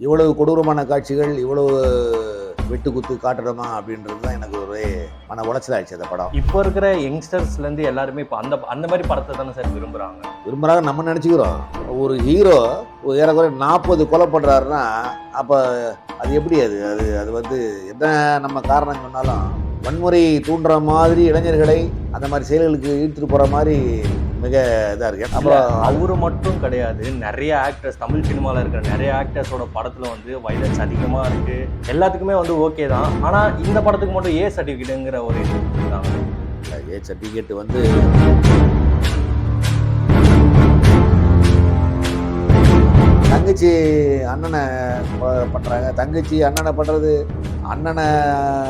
இவ்வளவு கொடூரமான காட்சிகள் இவ்வளவு வெட்டு குத்து காட்டுறோமா அப்படின்றது தான் எனக்கு ஒரு மன உளைச்சலாயிடுச்சு அந்த படம். இப்போ இருக்கிற யங்ஸ்டர்ஸ்ல இருந்து எல்லாருமே இப்போ அந்த அந்த மாதிரி படத்தை தானே சார் விரும்புறாங்க? விரும்புகிறாங்க நம்ம நினச்சிக்கிறோம். ஒரு ஹீரோ ஏறக்குறைய நாற்பது கொலை பண்ணுறாருன்னா அப்போ அது எப்படி அது? அது அது வந்து என்ன நம்ம காரணம் சொன்னாலும் வன்முறை தூண்டுற மாதிரி இளைஞர்களை அந்த மாதிரி செயல்களுக்கு இழுத்துட்டு போகிற மாதிரி மிக இதாக இருக்கு. அப்புறம் அவரு மட்டும் கிடையாது. நிறைய ஆக்டர்ஸ் தமிழ் சினிமாவில் இருக்கிற நிறைய ஆக்டர்ஸோட படத்துல வந்து வைலன்ஸ் அதிகமா இருக்கு. எல்லாத்துக்குமே வந்து ஓகே தான். ஆனா இந்த படத்துக்கு மட்டும் ஏ சர்டிஃபிகேட்டுங்கிற ஒரு இது ஏ சர்டிஃபிகேட் வந்து தங்கச்சி அண்ணனை ப- தங்கச்சி அண்ணனை பண்ணுறது அண்ணனை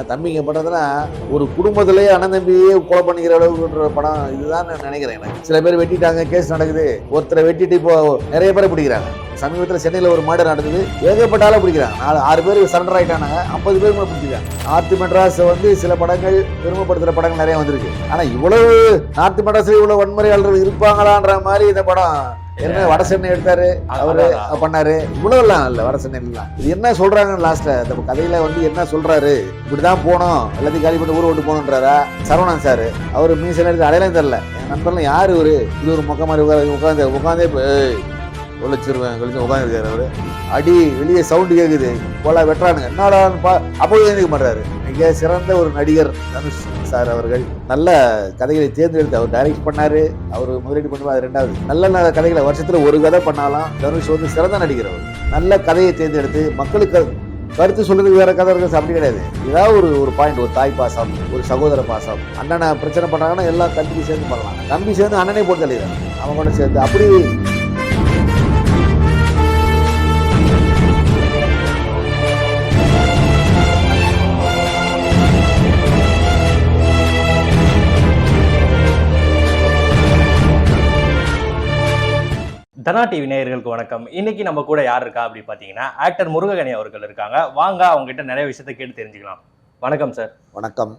தம்பிங்க பண்ணுறதுனா ஒரு குடும்பத்திலேயே அண்ணன் தம்பியே கொலை பண்ணிக்கிற அளவுக்குன்ற படம். இதுதான் நான் நினைக்கிறேன் எனக்கு. சில பேர் வெட்டிட்டாங்க கேஸ் நடக்குது. ஒருத்தரை வெட்டிட்டு இப்போ நிறைய பேரை பிடிக்கிறாங்க. சமீபத்தில் சென்னையில் ஒரு மர்டர் நடந்தது ஏகப்பட்டாலும் பிடிக்கிறாங்க. நாலு ஆறு பேர் சரண்டர் ஆகிட்டானாங்க ஐம்பது பேர் கூட பிடிச்சிருக்காங்க. நார்த் மெட்ராஸ் வந்து சில படங்கள் பெருமைப்படுத்துகிற படங்கள் நிறைய வந்திருக்கு. ஆனால் இவ்வளவு நார்த் மெட்ராஸில் இவ்வளோ வன்முறையாளர்கள் இருப்பாங்களான்ற மாதிரி இந்த படம் என்ன வட சென்னை எடுத்தாரு? அவரு பண்ணாரு. இவ்வளவுலாம் இல்ல வட சென்னையிலாம் இது என்ன சொல்றாங்க லாஸ்ட்ல இந்த கதையில வந்து என்ன சொல்றாரு? இப்படிதான் போனோம். எல்லாத்தையும் காலி பண்ணி ஊர் விட்டு போகணுன்றாரா? சரவணன் சார். அவரு மீசல எடுத்து அடையாளம் தெரியல. என் நண்பர்லாம் யாரு இவரு? இது ஒரு மொக்க மாதிரி உட்காந்து உட்காந்து உட்காந்தே ஒழிச்சிருவேன் கழிச்சு உட்காந்துருக்காரு அவரு. அடி வெளியே சவுண்டு கேக்குது. போல வெட்டுறானுங்க. என்னடான்னு பா அப்போ எழுந்திக்க மாட்டாரு மிக சிறந்த ஒரு நடிகர் தனுஷ். சார் அவர்கள் நல்ல கதைகளை தேர்ந்தெடுத்து அவர் டைரக்ட் பண்ணார். அவர் முதலீடு பண்ணுவார் அது ரெண்டாவது. நல்ல நல்ல கதைகளை வருஷத்தில் ஒரு கதை பண்ணாலும் தனுஷ் வந்து சிறந்த நடிகர் அவர் நல்ல கதையை தேர்ந்தெடுத்து மக்களுக்கு கருத்து சொல்றதுக்கு வேற கதை இருக்கு அப்படி கிடையாது. ஏதாவது ஒரு ஒரு பாயிண்ட் ஒரு தாய் பாசம் ஒரு சகோதர பாசம். அண்ணனை பிரச்சனை பண்ணாங்கன்னா எல்லாம் தம்பி சேர்ந்து பண்ணலாம். தம்பி சேர்ந்து அண்ணனே போட்டு தள்ளிடுறாங்க அவங்க கூட சேர்ந்து அப்படி தனா டிவி நேயர்களுக்கு வணக்கம். இன்னைக்கு நம்ம கூட யார் இருக்கா அப்படி பார்த்தீங்கன்னா ஆக்டர் முருககணி அவர்கள் இருக்காங்க. வாங்க அவங்க கிட்ட நிறைய விஷயத்த கேட்டு தெரிஞ்சுக்கலாம். வணக்கம் சார் வணக்கம்.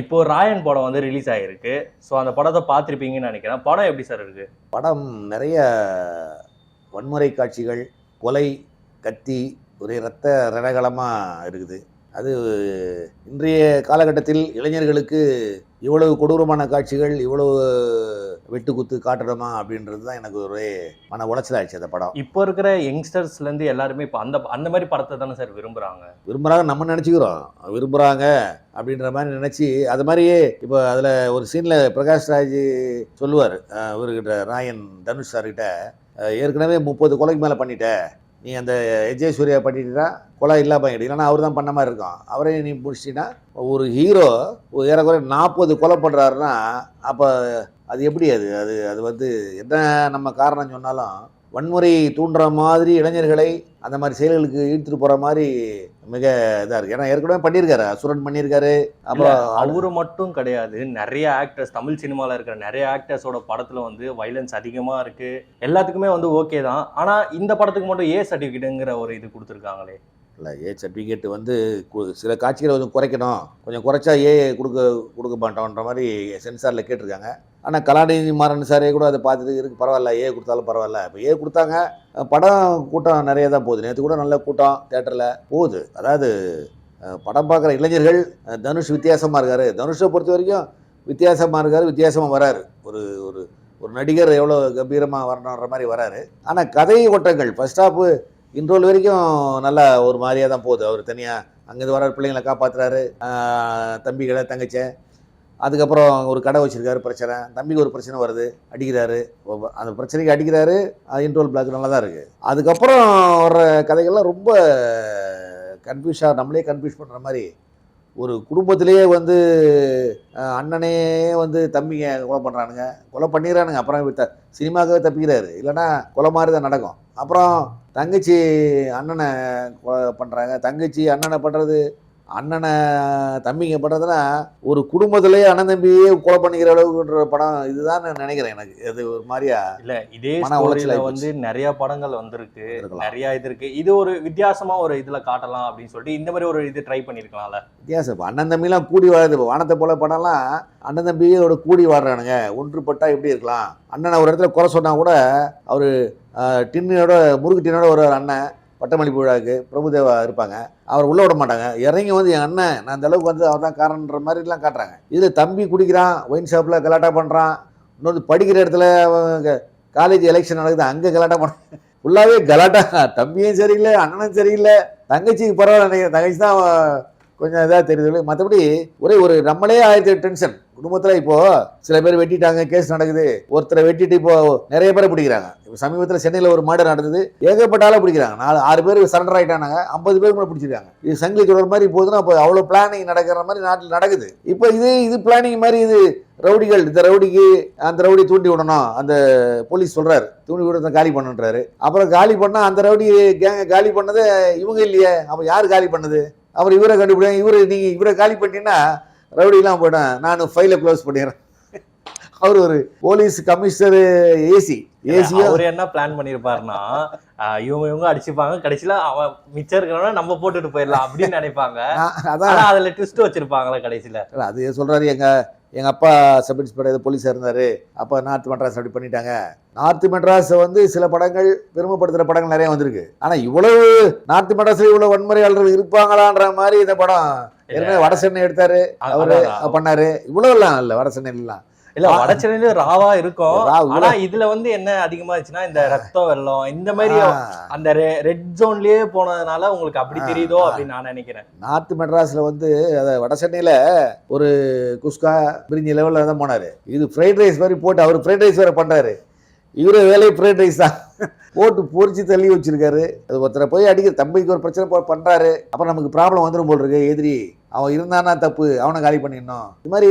இப்போ ராயன் படம் வந்து ரிலீஸ் ஆகிருக்கு ஸோ அந்த படத்தை பார்த்துருப்பீங்கன்னு நினைக்கிறேன். படம் எப்படி சார் இருக்கு? படம் நிறைய வன்முறை காட்சிகள் கொலை கத்தி ஒரே ரத்த ரணகலமாக இருக்குது. அது இன்றைய காலகட்டத்தில் இளைஞர்களுக்கு இவ்வளவு கொடூரமான காட்சிகள் இவ்வளவு வெட்டு குத்து காட்டுறோமா அப்படின்றது தான் எனக்கு ஒரே மன உளைச்சலாயிடுச்சு அந்த படம். இப்போ இருக்கிற யங்ஸ்டர்ஸ்ல இருந்து எல்லாருமே இப்போ அந்த அந்த மாதிரி படத்தை தானே சார் விரும்புறாங்க? விரும்புகிறாங்க நம்ம நினச்சிக்கிறோம். விரும்புகிறாங்க அப்படின்ற மாதிரி நினச்சி அது மாதிரியே இப்போ அதில் ஒரு சீனில் பிரகாஷ் ராஜ் சொல்லுவார் இவர்கிட்ட ராயன் தனுஷ் சார்கிட்ட ஏற்கனவே முப்பது கொலைக்கு மேலே பண்ணிட்ட. நீ அந்த எஜே சூர்யா பண்ணிட்டா கொலை இல்லாம ஆகிடு இல்லைன்னா அவர் தான் பண்ண மாதிரி இருக்கும். அவரே நீ முடிச்சிட்டினா ஒரு ஹீரோ ஏறக்குறைய நாற்பது கொலை பண்ணுறாருன்னா அப்போ அது எப்படி அது? அது அது வந்து என்ன நம்ம காரணம் சொன்னாலும் வன்முறை தூண்டுற மாதிரி இளைஞர்களை அந்த மாதிரி செயல்களுக்கு இழுத்துட்டு போகிற மாதிரி மிக இதாக இருக்குது ஏன்னா ஏற்கனவே பண்ணியிருக்காரு. அசுரன் பண்ணியிருக்காரு. அப்புறம் அவரு மட்டும் கிடையாது. நிறைய ஆக்டர்ஸ் தமிழ் சினிமாவில் இருக்கிற நிறைய ஆக்டர்ஸோட படத்துல வந்து வைலன்ஸ் அதிகமா இருக்கு. எல்லாத்துக்குமே வந்து ஓகே தான். ஆனா இந்த படத்துக்கு மட்டும் ஏ சர்டிஃபிகேட்டுங்கிற ஒரு இது கொடுத்துருக்காங்களே. இல்லை ஏ சர்டிஃபிகேட் வந்து சில காட்சிகளை கொஞ்சம் குறைக்கணும். கொஞ்சம் குறைச்சா ஏ கொடுக்க கொடுக்க மாட்டோன்ற மாதிரி சென்சாரில் கேட்டிருக்காங்க. ஆனால் கலாநிதி மாறன் சாரே கூட அதை பார்த்துட்டு இருக்கு. பரவாயில்ல ஏ கொடுத்தாலும் பரவாயில்ல. இப்போ ஏ கொடுத்தாங்க. படம் கூட்டம் நிறைய தான் போகுது. நேற்று கூட நல்ல கூட்டம் தேட்டரில் போகுது. அதாவது படம் பார்க்குற இளைஞர்கள் தனுஷ் வித்தியாசமாக இருக்காரு. தனுஷை பொறுத்த வரைக்கும் வித்தியாசமாக இருக்காரு வித்தியாசமாக வராரு. ஒரு ஒரு ஒரு நடிகர் எவ்வளோ கம்பீரமாக வரணுன்ற மாதிரி வராரு. ஆனால் கதை ஓட்டங்கள் ஃபஸ்ட் ஹாப்பு இன்றோல் வரைக்கும் நல்லா ஒரு மாதிரியாக தான் போகுது. அவர் தனியாக அங்கேருந்து வர பிள்ளைங்களை காப்பாற்றுறாரு தம்பிகளை தங்கச்சை அதுக்கப்புறம் ஒரு கடை வச்சுருக்காரு பிரச்சனை. தம்பிக்கு ஒரு பிரச்சனை வருது அடிக்கிறாரு. அந்த பிரச்சனைக்கு அடிக்கிறாரு இன்ட்ரோல் பிளாக் நல்லா தான் இருக்குது அதுக்கப்புறம் வர்ற கதைகள்லாம் ரொம்ப கன்ஃபியூஸாக நம்மளே கன்ஃபியூஸ் பண்ணுற மாதிரி. ஒரு குடும்பத்திலேயே வந்து அண்ணனே வந்து தம்பிங்க கொலை பண்ணுறானுங்க கொலை பண்ணிடுறானுங்க அப்புறம் த சினிமாக்காக தப்பிக்கிறாரு. இல்லைன்னா கொலை மாதிரி தான் நடக்கும். அப்புறம் தங்கச்சி அண்ணனை கொலை பண்ணுறாங்க தங்கச்சி அண்ணனை பண்ணுறது அண்ணனை தம்பிங்க பண்ணுறதுனா ஒரு குடும்பத்திலேயே அண்ணன் தம்பியே கொலை பண்ணிக்கிற அளவுக்குன்ற படம் இதுதான் நான் நினைக்கிறேன் எனக்கு. இது ஒரு மாதிரியா இல்ல இதே உளைச்சலாகி வந்து நிறைய படங்கள் வந்திருக்கு. நிறைய இது இருக்கு. இது ஒரு வித்தியாசமா ஒரு இதுல காட்டலாம் அப்படின்னு சொல்லிட்டு இந்த மாதிரி ஒரு இது ட்ரை பண்ணிருக்கலாம்ல. வித்தியாசம். இப்போ அண்ணன் தம்பிலாம் கூடி வாழுது இப்போ வானத்தை போல படம்லாம் அண்ணன் தம்பியோட கூடி வாடுறானுங்க ஒன்றுபட்டா எப்படி இருக்கலாம்? அண்ணனை ஒரு இடத்துல குறை சொன்னா கூட அவர் டின்னோட முறுக்கு டின்னோட வருவார் அண்ணன். பட்டமளிப்பு விழாவுக்கு பிரபுதேவா இருப்பாங்க. அவர் உள்ள விட மாட்டாங்க. இறங்கி வந்து என் அண்ணன் நான் அந்த அளவுக்கு வந்து அவர் தான் காரணன்ற மாதிரிலாம் காட்டுறாங்க. இதில் தம்பி குடிக்கிறான் ஒயின் ஷாப்பில் கலாட்டா பண்ணுறான் இன்னொரு படிக்கிற இடத்துல காலேஜ் எலெக்ஷன் நடக்குது அங்கே கலாட்டா பண்ண ஃபுல்லாகவே கலாட்டா. தம்பியும் சரியில்லை அண்ணனும் சரியில்லை. தங்கச்சிக்கு பரவாயில்ல நினைக்கிறேன். தங்கச்சி தான் கொஞ்சம் இதாக தெரியுது. மற்றபடி ஒரே ஒரு நம்மளே ஆயிரத்தி டென்ஷன் குடும்பத்தில் இப்போ சில பேர் வெட்டிட்டாங்க கேஸ் நடக்குது. ஒருத்தரை வெட்டிட்டு இப்போ நிறைய பேரை பிடிக்கிறாங்க. இப்போ சமீபத்தில் சென்னையில் ஒரு மர்டர் நடந்தது. ஏகப்பட்டாலும் பிடிக்கிறாங்க. நாலு ஆறு பேர் சரண்டர் ஆகிட்டாங்க ஐம்பது பேர் கூட பிடிச்சிருக்காங்க. இது சங்கிலி தொடர் மாதிரி போகுதுன்னா அப்போ அவ்வளோ பிளானிங் நடக்கிற மாதிரி நாட்டில் நடக்குது. இப்போ இது இது பிளானிங் மாதிரி இது ரவுடிகள் இந்த ரவுடிக்கு அந்த ரவுடி தூண்டி விடணும். அந்த போலீஸ் சொல்கிறார் தூண்டி விடுறத காலி பண்ணுன்றாரு. அப்புறம் காலி பண்ணால் அந்த ரவுடி கேங்க காலி பண்ணது இவங்க இல்லையே. அப்போ யார் காலி பண்ணது? அப்புறம் இவரை கண்டுபிடிங்க. இவரை நீங்கள் இவரை காலி பண்ணிட்டீங்கன்னா ரவுடிலாம் போயிட்டேன் நான் ஃபைலை க்ளோஸ் பண்ணிடுறேன். அவர் ஒரு போலீஸ் கமிஷனர் ஏசி ஏசியோ அவர் என்ன பிளான் பண்ணிருப்பாருன்னா ஆஹ் இவங்க இவங்க அடிச்சுப்பாங்க. கடைசியில அவன் மிச்சம் இருக்கிறவன நம்ம போட்டுட்டு போயிடலாம் அப்படின்னு நினைப்பாங்க. அதான். அதுல ட்விஸ்ட் வச்சிருப்பாங்களா கடைசியில. அது சொல்றாரு எங்க எங்க அப்பா சப் இன்ஸ்பெக்டர் போலீஸா இருந்தாரு. அப்பா நார்த் மெட்ராஸ் அப்படி பண்ணிட்டாங்க. நார்த் மெட்ராஸ் வந்து சில படங்கள் பெருமைப்படுத்துற படங்கள் நிறைய வந்திருக்கு. ஆனா இவ்வளவு நார்த் மெட்ராஸ்ல இவ்வளவு வன்முறையாளர்கள் இருப்பாங்களான்ற மாதிரி இந்த படம் ஏற்கனவே வட சென்னை எடுத்தாரு அவரு. பண்ணாரு. இவ்வளவு எல்லாம் இல்ல வட சென்னையிலாம் இல்ல வடச்சென்னையில ராவா இருக்கும். ஆனா இதுல வந்து என்ன அதிகமா இருந்துச்சுன்னா இந்த ரத்தம் வெள்ளம் இந்த மாதிரி அந்த ரெட் ஜோன்லயே போனதுனால உங்களுக்கு அப்படி தெரியுதோ. அப்படின்னு நான் நினைக்கிறேன். நார்த் மெட்ராஸ்ல வந்து வட சென்னையில ஒரு குஸ்கா பிரிஞ்சி லெவல்ல தான் போனாரு. இது ஃப்ரைட் ரைஸ் மாதிரி போட்டு அவர் ஃப்ரைட் ரைஸ் வேற பண்றாரு. இவரு வேலையை ஃப்ரைட் ரைஸ் தான். போட்டு பொரிச்சு தள்ளி வச்சிருக்காரு. அது ஒருத்தரை போய் அடிக்கிற தம்பிக்கு ஒரு பிரச்சனை பண்றாரு. அப்புறம் நமக்கு ப்ராப்ளம் வந்துடும் போல் இருக்கு எதிரி. அவன் இருந்தானா தப்பு? அவனை காலி பண்ணிடணும். இது மாதிரி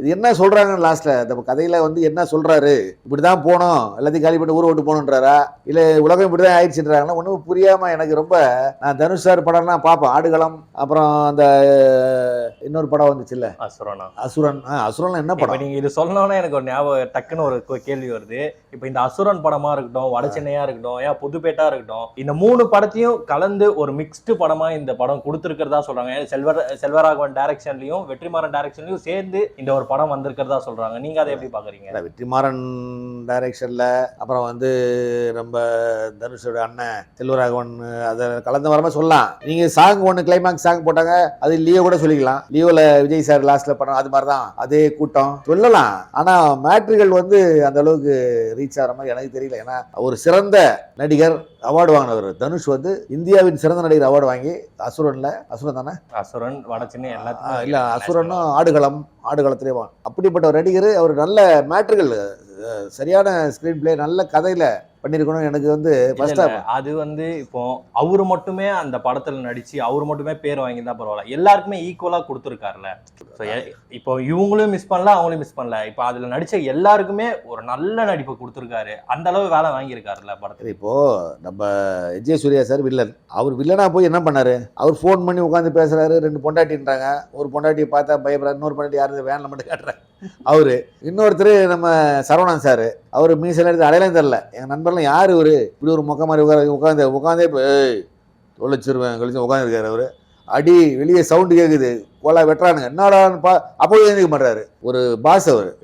இது என்ன சொல்றாங்க லாஸ்ட்ல இந்த கதையில வந்து என்ன சொல்றாரு? இப்படிதான் போனோம். எல்லாத்தையும் காலி பண்ணி ஊரை விட்டு போகணுன்றாரா? இல்ல உலகம் இப்படிதான் ஆயிடுச்சுன்றாங்கன்னா ஒன்றும் புரியாம எனக்கு ரொம்ப நான் தனுஷ் சார் படம்லாம் பார்ப்பேன். ஆடுகளம் அப்புறம் அந்த இன்னொரு படம் வந்துச்சுல்ல? அசுரனா. அசுரன் ஆ, அசுரன்லாம் என்ன படம்? நீங்க இது சொன்னோன்னே எனக்கு ஒரு ஞாபகம் டக்குன்னு ஒரு கேள்வி வருது. இப்ப இந்த அசுரன் படமா இருக்கட்டும் வட சென்னையா இருக்கட்டும் ஏன் புதுப்பேட்டா இருக்கட்டும் இந்த மூணு படத்தையும் கலந்து ஒரு மிக்ஸ்டு படமா இந்த படம் கொடுத்துருக்கிறதா சொல்றாங்க. ஏன்னா செல்வர் செல்வராகவன் டைரக்ஷன்லயும் வெற்றிமாறன் டைரக்ஷன்லயும் சேர்ந்து இந்த ஒரு படம் வந்திருக்கிறதா சொல்றாங்க. நீங்க அதை எப்படி பாக்குறீங்க? இல்ல, வெற்றிமாறன் டைரக்ஷன்ல அப்புறம் வந்து நம்ம தனுஷோட அண்ணன் செல்வராகவன் அதை கலந்து வரமா சொல்லலாம். நீங்க சாங் ஒன்று கிளைமாக்ஸ் சாங் போட்டாங்க அது லியோ கூட சொல்லிக்கலாம். லியோல விஜய் சார் லாஸ்ட்ல பண்ண அது மாதிரி தான் அதே கூட்டம். சொல்லலாம். ஆனா மேட்ரிகள் வந்து அந்த அளவுக்கு ரீச் ஆகிற மாதிரி எனக்கு தெரியல. ஏன்னா ஒரு சிறந்த நடிகர் அவார்டு வாங்கினவர் தனுஷ் வந்து இந்தியாவின் சிறந்த நடிகர் அவார்டு வாங்கி அசுரன்ல அசுரன் தானே? அசுரன் வட சென்னை எல்லாத்துக்கும் இல்ல அசுரனும் ஆடுகளம் ஆடுகளத்திலே வா அப்படிப்பட்ட ஒரு நடிகர் அவர் நல்ல மேட்ருகள் சரியான ஸ்கிரீன் பிளே நல்ல கதையில பண்ணியிருக்கணும் எனக்கு வந்து ஃபர்ஸ்ட் அது வந்து இப்போ அவரு மட்டுமே அந்த படத்துல நடிச்சு அவரு மட்டுமே பேர் வாங்கியிருந்தா பரவாயில்ல. எல்லாருக்குமே ஈக்குவலா எ- இப்போ இவங்களும் மிஸ் பண்ணல அவங்களும் மிஸ் பண்ணல. இப்போ அதுல நடிச்ச எல்லாருக்குமே ஒரு நல்ல நடிப்பு கொடுத்துருக்காரு. அந்த அளவு வேலை வாங்கியிருக்காருல்ல படத்துல. இப்போ நம்ம எஜே சூர்யா சார் வில்லன் அவர் வில்லனா போய் என்ன பண்ணாரு? அவர் ஃபோன் பண்ணி உட்காந்து பேசுறாரு. ரெண்டு பொண்டாட்டின்றாங்க. ஒரு பொண்டாட்டியை பார்த்தா பயப்படுறாரு. இன்னொரு பொண்டாட்டி அது வேனில் மட்டும் காட்டுறேன். அவரு இன்னொருத்தர் நம்ம சரவணன் சார் அவர் மீசல எடுத்து அடையாளம் தெரில எங்கள் நண்பர்லாம் யார் இவர்? இப்படி ஒரு மொக்க மாதிரி உட்கார உட்காந்து உட்காந்தே இப்போ தொலைச்சிருவேன் கழிச்சு உட்காந்துருக்காரு அவரு. அடி வெளியே சவுண்டு கேட்குது கோலா வெட்டுறானுங்க. என்னடான்னு பா அப்போ எழுந்திக்க மாட்டாரு ஒரு பாஸ் அவர்.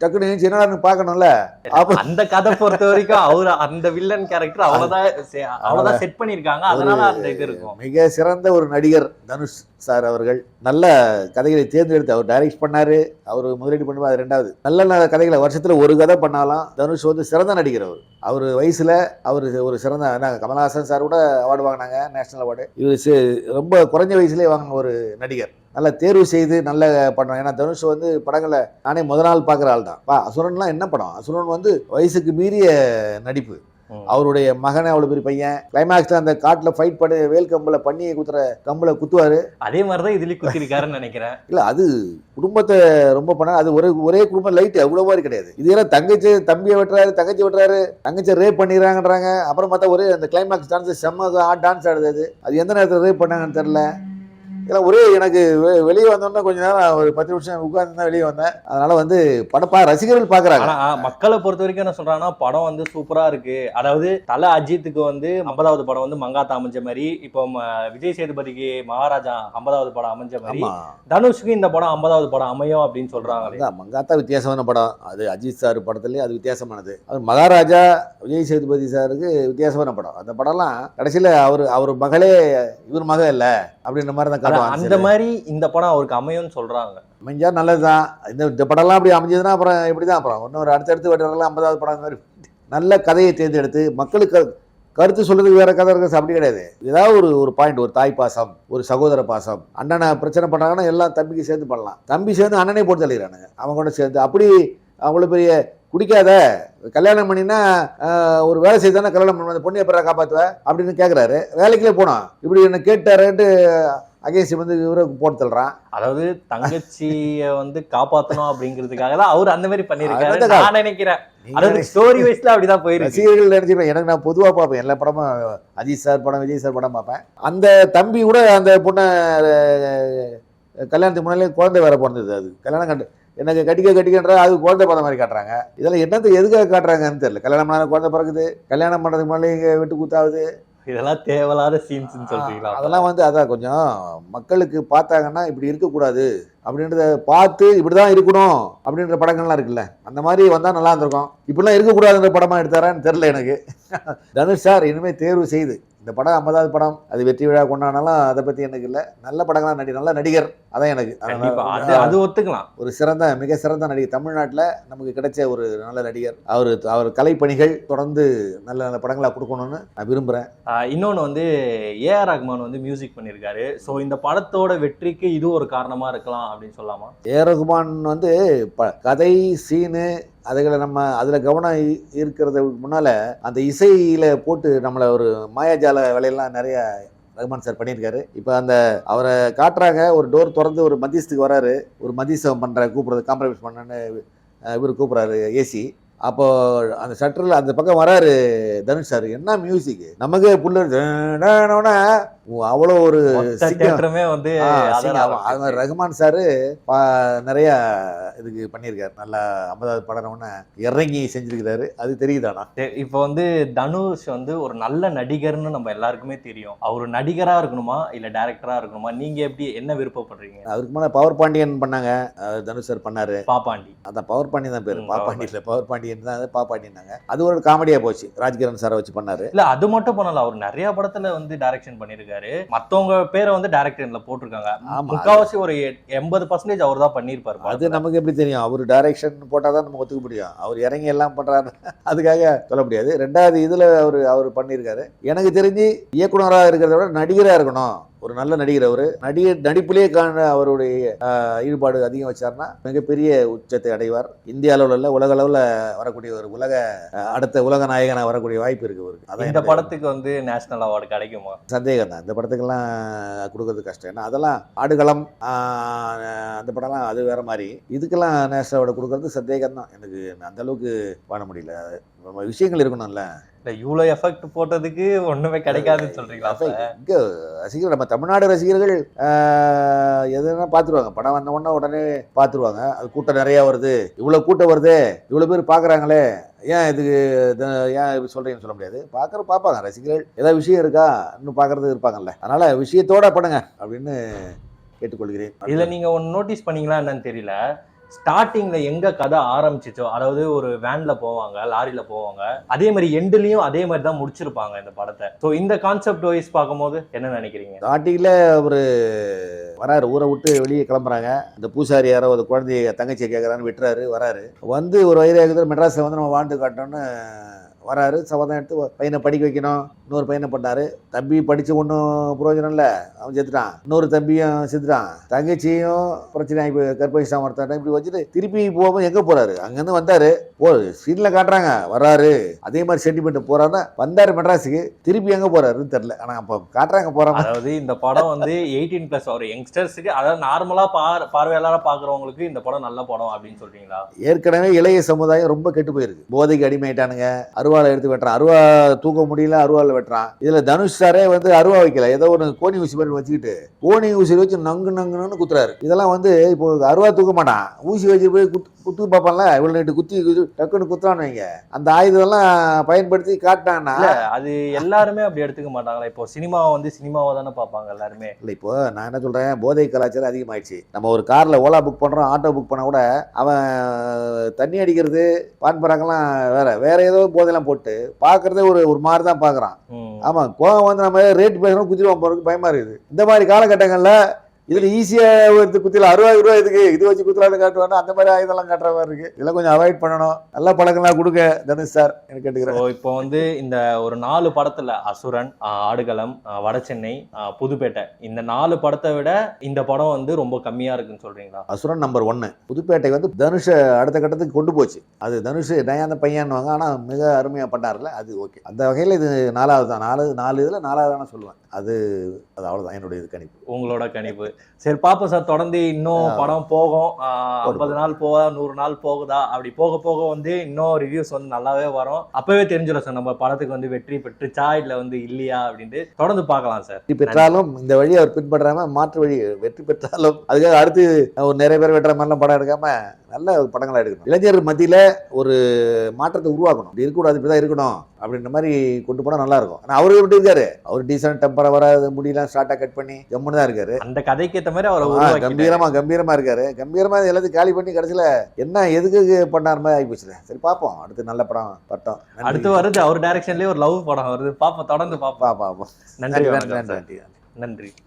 டக்குன்னு எழுந்துச்சு என்னடான்னு பார்க்கணும்ல? அப்போ அந்த கதை பொறுத்த வரைக்கும் அவரு அந்த வில்லன் கேரக்டர் அவ்வளவுதான் செ- அவ்வளவுதான் செட் பண்ணிருக்காங்க அதனால அந்த இது இருக்கும். மிக சிறந்த ஒரு நடிகர் தனுஷ் சார் அவர்கள். நல்ல கதைகளை தேர்ந்தெடுத்து அவர் டைரக்ட் பண்ணாரு. அவர் முதலீடு பண்ணுவார் அது ரெண்டாவது. நல்ல நல்ல கதைகளை வருஷத்துல ஒரு கதை பண்ணாலும் தனுஷ் வந்து சிறந்த நடிகர் அவர். அவர் வயசுல அவர் ஒரு சிறந்த கமலஹாசன் சார் கூட அவார்டு வாங்கினாங்க நேஷனல் அவார்டு இவர் ரொம்ப குறைஞ்ச வயசுலேயே வாங்கின ஒரு நடிகர். நல்ல தேர்வு செய்து நல்ல படம். ஏன்னா தனுஷ் வந்து படங்களை நானே முத நாள் பார்க்குற ஆள் தான். பா அசுரன்லாம் என்ன படம்? அசுரன் வந்து வயசுக்கு மீறிய நடிப்பு. அவருடைய மகனை அவ்வளவு பெரிய பையன். கிளைமேக்ஸ்ல அந்த காட்டுல ஃபைட் பண்ணி வேல் கம்புல பண்ணியை குத்துற கம்புல குத்துவாரு. அதே மாதிரிதான் இதுலயும் குத்திருக்காருன்னு நினைக்கிறேன். இல்ல அது குடும்பத்தை ரொம்ப பண்ண அது ஒரே ஒரே குடும்பம் லைட் அவ்வளவு மாதிரி கிடையாது. இதெல்லாம் தங்கச்சி தம்பியை வெட்டுறாரு தங்கச்சி வெட்டுறாரு. தங்கச்சி ரேப் பண்ணிடுறாங்கன்றாங்க. அப்புறம் பார்த்தா ஒரே அந்த கிளைமேக்ஸ் டான்ஸ் செம்ம டான்ஸ் ஆடுது அது. அது எந்த நேரத்தில் ரேப் பண்ணாங்கன்னு தெரியல. ஏன்னா ஒரே எனக்கு வெளியே வந்தோன்னா கொஞ்ச நேரம் ஒரு பத்து நிமிஷம் உட்கார்ந்து தான் வெளியே வந்தேன். அதனால வந்து படம் பா ரசிகர்கள் பாக்குறாங்க. மக்களை பொறுத்த வரைக்கும் என்ன சொல்றாங்கன்னா படம் வந்து சூப்பரா இருக்கு. அதாவது தல அஜித்துக்கு வந்து ஐம்பதாவது படம் வந்து மங்காத்தா அமைஞ்ச மாதிரி இப்போ விஜய் சேதுபதிக்கு மகாராஜா ஐம்பதாவது படம் அமைஞ்ச மாதிரி தனுஷ்க்கு இந்த படம் ஐம்பதாவது படம் அமையும் அப்படின்னு சொல்றாங்களே. அதான் மங்காத்தா வித்தியாசமான படம். அது அஜித் சார் படத்துலயே அது வித்தியாசமானது. அது மகாராஜா விஜய் சேதுபதி சாருக்கு வித்தியாசமான படம். அந்த படம்லாம் கடைசியில அவர் அவர் மகளே இவர் மக இல்ல அப்படின்ற மாதிரி தான் அந்த மாதிரி இந்த படம் அவருக்கு அமையும்னு சொல்றாங்க. அமைஞ்சா நல்லதுதான். இந்த இந்த படம்லாம் அப்படி அமைஞ்சதுன்னா அப்புறம் இப்படி தான் அப்புறம் இன்னொரு அடுத்தடுத்து வரலாம் ஐம்பதாவது படம் மாதிரி நல்ல கதையை தேர்ந்தெடுத்து மக்களுக்கு கருத்து சொல்றதுக்கு வேற கதை இருக்கு அப்படி கிடையாது. ஏதாவது ஒரு ஒரு பாயிண்ட் ஒரு தாய் பாசம் ஒரு சகோதர பாசம். அண்ணனை பிரச்சனை பண்ணாங்கன்னா எல்லாம் தம்பிக்கு சேர்ந்து பண்ணலாம். தம்பி சேர்ந்து அண்ணனை போட்டு தள்ளிடுறானுங்க அவங்க கூட சேர்ந்து. அப்படி அவ்வளோ பெரிய குடிக்காத கல்யாணம் பண்ணினா ஒரு வேலை செய்தானே கல்யாணம் பண்ண அந்த பொண்ணு எப்படா காப்பாற்றுவ அப்படின்னு கேட்குறாரு வேலைக்குள்ளே போனோம் இப்படி என்ன கேட்டாருன்ட்டு அகேசி வந்து இவரை போட்டு தள்ளுறான். அதாவது தங்கச்சிய வந்து காப்பாத்தணும் அப்படிங்கிறதுக்காக தான் அவர் அந்த மாதிரி பண்ணிருக்காரு அதுதான். நான் நினைக்கிறேன். அதாவது ஸ்டோரி வைஸ்ல அப்படிதான் போயிருக்கு. ரசிகர்கள் நினைச்சிருப்பேன் எனக்கு நான் பொதுவாக பார்ப்பேன். எல்லா படமும் அஜித் சார் படம் விஜய் சார் படம் பார்ப்பேன். அந்த தம்பி கூட அந்த பொண்ணை கல்யாணத்துக்கு முன்னாலே குழந்தை வேற பிறந்தது அது. கல்யாணம் கண்டு எனக்கு கட்டிக்க கட்டிக்கன்ற அது குழந்தை பிறந்த மாதிரி காட்டுறாங்க. இதெல்லாம் என்னத்தை எதுக்காக காட்டுறாங்கன்னு தெரியல. கல்யாணம் பண்ணாத குழந்தை பிறகுது கல்யாணம் பண்ணுறதுக்கு முன்னாலே இங்கே விட்டு கூத்தாகுது இதெல்லாம் தேவையில்லாத சீன்ஸ் சொல்றீங்களா? அதெல்லாம் வந்து அதான் கொஞ்சம் மக்களுக்கு பார்த்தாங்கன்னா இப்படி இருக்கக்கூடாது. அப்படின்றத பார்த்து இப்படி தான் இருக்கணும் அப்படின்ற படங்கள்லாம் இருக்குல்ல. அந்த மாதிரி வந்தால் நல்லா இருந்திருக்கும். இப்படிலாம் இருக்கக்கூடாதுன்ற படமா எடுத்தாரான்னு தெரில எனக்கு. தனுஷ் சார் இனிமேல் தேர்வு செய்து இந்த படம் ஐம்பதாவது படம் அது வெற்றி விழா கொண்டாடினாலும் அதை பற்றி எனக்கு இல்லை. நல்ல படங்களாக நடி நல்ல நடிகர். அதான் எனக்கு. அது ஒத்துக்கலாம். ஒரு சிறந்த மிக சிறந்த நடிகர். தமிழ்நாட்டில் நமக்கு கிடைச்ச ஒரு நல்ல நடிகர். அவர் அவர் கலைப்பணிகள் தொடர்ந்து நல்ல நல்ல படங்களாக கொடுக்கணும்னு நான் விரும்புகிறேன் ஆஹ் இன்னொன்னு வந்து ஏஆர் ரஹ்மான் வந்து மியூசிக் பண்ணியிருக்காரு ஸோ இந்த படத்தோட வெற்றிக்கு இது ஒரு காரணமா இருக்கலாம் அப்படின்னு சொல்லலாமா? ஏ ரகுமான் வந்து ப கதை சீனு அதுகளை நம்ம அதில் கவனம் இருக்கிறதுக்கு முன்னால் அந்த இசையில் போட்டு நம்மளை ஒரு மாயாஜால வேலையெல்லாம் நிறைய ரகுமான் சார் பண்ணியிருக்காரு. இப்போ அந்த அவரை காட்டுறாங்க ஒரு டோர் திறந்து ஒரு மத்தியஸ்துக்கு வராரு ஒரு மத்தியஸ்தம் பண்ணுற கூப்பிட்றது காம்ப்ரமைஸ் பண்ணன்னு இவர் கூப்பிட்றாரு ஏசி. அப்போ அந்த ஷட்டரில் அந்த பக்கம் வராரு தனுஷ் சார். என்ன மியூசிக் நமக்கு புள்ள அவ்வளோ ஒரு தேட்டருமே வந்து அதான் சரி, நிறைய இதுக்கு பண்ணியிருக்காரு. நல்லா ஐம்பதாவது படம் ஒன்று இறங்கி செஞ்சிருக்கிறாரு. அது தெரியுதானா இப்போ வந்து தனுஷ் வந்து ஒரு நல்ல நடிகர்னு நம்ம எல்லாருக்குமே தெரியும். அவர் நடிகரா இருக்கணுமா? இல்ல டைரக்டரா இருக்கணுமா? நீங்க எப்படி என்ன விருப்பப்படுறீங்க? அவருக்கு மேலே பவர் பாண்டியன் பண்ணாங்க. தனுஷ் சார் பண்ணாரு. பாப்பாண்டி அந்த பவர் பாண்டியன் தான் பேர். பாப்பாண்டி இல்லை பவர் பாண்டியன் தான் அது பாப்பாண்டியன்னாங்க அது ஒரு காமெடியாக போச்சு. ராஜ்கிரண் சாரை வச்சு பண்ணாரு. இல்ல அது மட்டும் பண்ணல. அவர் நிறைய படத்துல வந்து டைரக்ஷன் பண்ணிருக்காரு மத்தவங்க பேரை வந்து டைரக்டர்ல போட்டிருக்காங்க. முக்காவாசி ஒரு எண்பது பர்சன்டேஜ் அவர் தான் பண்ணிருப்பாரு அது நமக்கு எப்படி தெரியும்? அவர் டைரக்ஷன் போட்டால் தான் நம்ம ஒத்துக்க முடியும். அவர் இறங்கி எல்லாம் பண்ணுறாரு அதுக்காக சொல்ல முடியாது. ரெண்டாவது இதில் அவர் அவர் பண்ணியிருக்காரு. எனக்கு தெரிஞ்சு இயக்குனராக இருக்கிறத விட நடிகராக இருக்கணும். ஒரு நல்ல நடிகர் அவர். நடிகர் நடிப்பிலே காண அவருடைய ஈடுபாடு அதிகம் வச்சார்னா மிகப்பெரிய உச்சத்தை அடைவார். இந்திய அளவில் இல்லை உலக அளவில் வரக்கூடிய ஒரு உலக அடுத்த உலக நாயகனாக வரக்கூடிய வாய்ப்பு இருக்கு அவருக்கு. அதான் இந்த படத்துக்கு வந்து நேஷனல் அவார்டு கிடைக்குமா? சந்தேகம் தான் இந்த படத்துக்கெல்லாம் கொடுக்கறது கஷ்டம். ஏன்னா அதெல்லாம் ஆடுகளம் அந்த படம்லாம் அது வேற மாதிரி. இதுக்கெல்லாம் நேஷனல் அவார்டு கொடுக்கறது சந்தேகம் தான் எனக்கு அந்த அளவுக்கு பண்ண முடியல. நம்ம விஷயங்கள் இருக்கணும்ல. இல்ல இவ்வளவு எஃபெக்ட் போட்டதுக்கு ஒண்ணுமே கிடைக்காதுன்னு சொல்றீங்களா அப்ப? இங்கே ரசிகர்கள் நம்ம தமிழ்நாடு ரசிகர்கள் எதுனா பார்த்துருவாங்க படம் வந்த உடனே உடனே பார்த்துருவாங்க அது கூட்டம் நிறையா வருது. இவ்வளோ கூட்டம் வருது இவ்வளோ பேர் பார்க்குறாங்களே ஏன் இதுக்கு இது- ஏன் இப்படி சொல்கிறீங்கன்னு சொல்ல முடியாது. பார்க்குற பார்ப்பாங்க ரசிகர்கள் ஏதாவது விஷயம் இருக்கா? இன்னும் பார்க்குறது இருப்பாங்கல்ல. அதனால் விஷயத்தோட பண்ணுங்க அப்படின்னு கேட்டுக்கொள்கிறேன். இதுல நீங்க ஒன்னு நோட்டீஸ் பண்ணீங்களா என்னன்னு தெரியல. ஸ்டார்டிங்கில் எங்கே கதை ஆரம்பிச்சிச்சோ அதாவது ஒரு வேனில் போவாங்க லாரியில் போவாங்க அதே மாதிரி எண்டுலேயும் அதே மாதிரி தான் முடிச்சிருப்பாங்க இந்த படத்தை. ஸோ இந்த கான்செப்ட் வைஸ் பார்க்கும்போது என்ன நினைக்கிறீங்க? ஸ்டார்டிங்கில் ஒரு வராரு ஊரை விட்டு வெளியே கிளம்புறாங்க. இந்த பூசாரி யாரோ ஒரு குழந்தைய தங்கச்சியை கேட்குறான்னு விட்டுறாரு வராரு. வந்து ஒரு வயிறு மெட்ராஸில் வந்து நம்ம வாழ்ந்து காட்டோன்னு வராரு சபதம் எடுத்து பையனை படிக்க வைக்கணும். இன்னொரு பையனை பண்ணாரு தம்பி படிச்சு ஒன்றும் பிரயோஜனம் இல்லை. அவன் செத்துட்டான். இன்னொரு தம்பியும் செத்துட்டான். தங்கச்சியும் பிரச்சனை ஆகி போய் சாமர்த்தான் இப்படி வச்சுட்டு திருப்பி போகும்போது எங்கே போறாரு? அங்கேருந்து வந்தாரு. போ சீனில் காட்டுறாங்க. வராரு. அதே மாதிரி சென்டிமெண்ட் போறாருன்னா வந்தாரு மெட்ராஸுக்கு. திருப்பி எங்கே போறாருன்னு தெரில ஆனால் அப்போ காட்டுறாங்க போறாங்க. அதாவது இந்த படம் வந்து எயிட்டீன் பிளஸ் ஒரு யங்ஸ்டர்ஸுக்கு அதாவது நார்மலா பார் பார்வையாளராக பாக்குறவங்களுக்கு இந்த படம் நல்ல படம் அப்படின்னு சொல்றீங்களா? ஏற்கனவே இளைய சமுதாயம் ரொம்ப கெட்டு போயிருக்கு. போதைக்கு அடிமையிட்டானுங்க அறுபது அருவாலை எடுத்து வெட்டுறான் அருவா தூக்க முடியல அருவாவில் வெட்டுறான் இதுல தனுஷ் சாரே வந்து அருவா வைக்கல. ஏதோ ஒரு கோணி ஊசி மாதிரி வச்சுக்கிட்டு கோணி ஊசி வச்சு நங்கு நங்குன்னு குத்துறாரு. இதெல்லாம் வந்து இப்போ அருவா தூக்க மாட்டான். ஊசி வச்சு போய் குத்து குத்து பார்ப்பான்ல. இவ்வளோ நைட்டு குத்தி டக்குன்னு குத்துறான்னு வைங்க. அந்த ஆயுதம்லாம் பயன்படுத்தி காட்டினான்னா அது எல்லாருமே அப்படி எடுத்துக்க மாட்டாங்களா? இப்போ சினிமாவை வந்து சினிமாவை தானே பார்ப்பாங்க எல்லாருமே. இல்லை இப்போ நான் என்ன சொல்கிறேன் போதை கலாச்சாரம் அதிகமாயிடுச்சு. நம்ம ஒரு காரில் ஓலா புக் பண்ணுறோம் ஆட்டோ புக் பண்ணால் கூட அவன் தண்ணி அடிக்கிறது பான் பராக்கெல்லாம் வேற வேற ஏதோ போதையெல்லாம் போட்டு பார்க்குறதே ஒரு ஒரு மாதிரி தான் பார்க்குறான். ஆமாம் கோவம் வந்து நம்ம ரேட் பேசணும் குத்திடுவோம் போகிறதுக்கு பயமாக இருக்குது இந்த மாதிரி காலகட்டங்களில் இதில் ஈஸியாக எடுத்து குத்தில அறுபது ரூபா இதுக்கு இது வச்சு குத்தலான்னு காட்டுவானா? அந்த மாதிரி ஆயுதம்லாம் காட்டுற மாதிரி இருக்கு. இதெல்லாம் கொஞ்சம் அவாய்ட் பண்ணணும். நல்ல பழக்கம்லாம் கொடுங்க தனுஷ் சார் எனக்கு கேட்டுக்கிறேன். இப்போ வந்து இந்த ஒரு நாலு படத்துல அசுரன் ஆடுகளம் வடசென்னை புதுப்பேட்டை இந்த நாலு படத்தை விட இந்த படம் வந்து ரொம்ப கம்மியா இருக்குன்னு சொல்றீங்களா? அசுரன் நம்பர் ஒன்று புதுப்பேட்டை வந்து தனுஷை அடுத்த கட்டத்துக்கு கொண்டு போச்சு. அது தனுஷ் நயாந்த பையன்வாங்க ஆனால் மிக அருமையாக பண்ணார்ல அது ஓகே அந்த வகையில் இது நாலாவது தான். நாலு நாலு இதில் நாலாவது தான் சொல்லுவேன் அது அது அவ்வளோதான் என்னுடைய இது கணிப்பு. உங்களோட கணிப்பு. சரி பாப்போம் சார் தொடர்ந்து இன்னும். படம் போகும். ஐம்பது நாள் போகுதா நூறு நாள் போகுதா? அப்படி போக போக வந்து இன்னும் ரிவ்யூஸ் வந்து நல்லாவே வரும். அப்பவே தெரிஞ்சிடும் சார் நம்ம படத்துக்கு வந்து வெற்றி பெற்றுச்சா இல்ல வந்து இல்லையா அப்படின்ட்டு. தொடர்ந்து பார்க்கலாம் சார். வெற்றி பெற்றாலும் இந்த வழியை அவர் பின்பற்றாம மாற்று வழி வெற்றி பெற்றாலும் அதுக்காக அடுத்து ஒரு நிறைய பேர் வெட்டுற மாதிரிலாம் படம் எடுக்காம நல்ல படங்களா எடுக்கணும். இளைஞர் மத்தியில ஒரு மாற்றத்தை உருவாக்கணும். இப்படி இருக்கக்கூடாது இப்படிதான் இருக்கணும் அப்படின்ற மாதிரி கொண்டு போனா நல்லா இருக்கும். ஆனா அவரு எப்படி இருக்காரு? அவர் டீசன்ட் டெம்பரா வராது முடியெல்லாம் ஷார்ட்டா கட் பண்ணி ஜம்முன்னு தான் இருக்காரு. அந்த கதைக்கு ஏத்த மாதிரி அவரை கம்பீரமா கம்பீரமா இருக்காரு. கம்பீரமா எல்லாத்தையும் காலி பண்ணி கடைசியில என்ன எதுக்கு பண்ணார் மாதிரி ஆகிப்போச்சு சரி பார்ப்போம். அடுத்து நல்ல படம் பட்டம். அடுத்து வருது அவர் டைரக்ஷன்லயே ஒரு லவ் படம் வருது. பாப்போம் தொடர்ந்து பாப்போம் பா- பார்ப்போம். நன்றி. நன்றி. நன்றி.